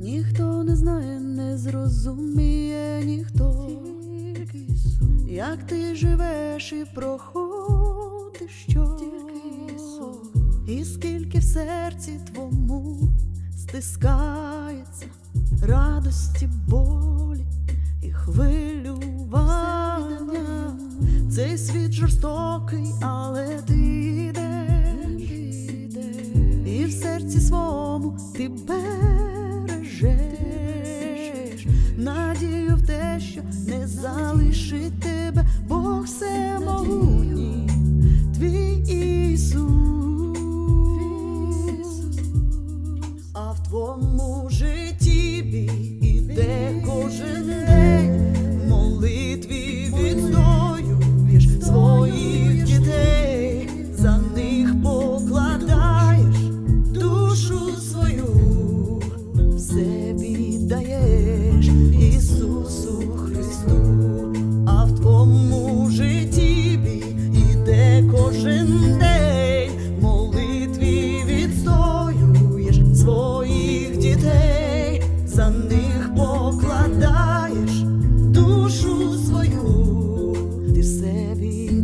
Ніхто не знає, не зрозуміє ніхто, Тільки Ісус, як ти живеш і проходиш що, Тільки Ісус. і скільки в серці твому стискається радості, болі і хвилювання. Цей світ жорстокий, але ти йдеш, і в серці своєму ти бережеш залишить тебе Бог всемогутній, твій Ісус, а в твоєму житті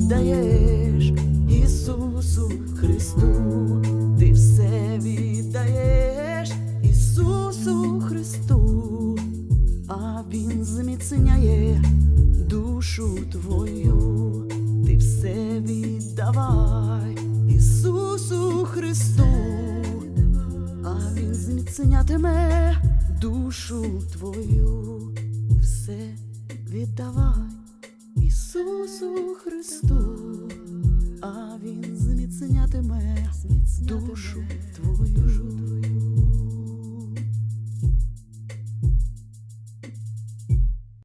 віддаєш Ісусу Христу, ти все віддаєш Ісусу Христу, а Він зміцняє душу твою, ти все віддавай Ісусу Христу, а Він зміцнятиме душу твою, все віддавай Ісусу Христу,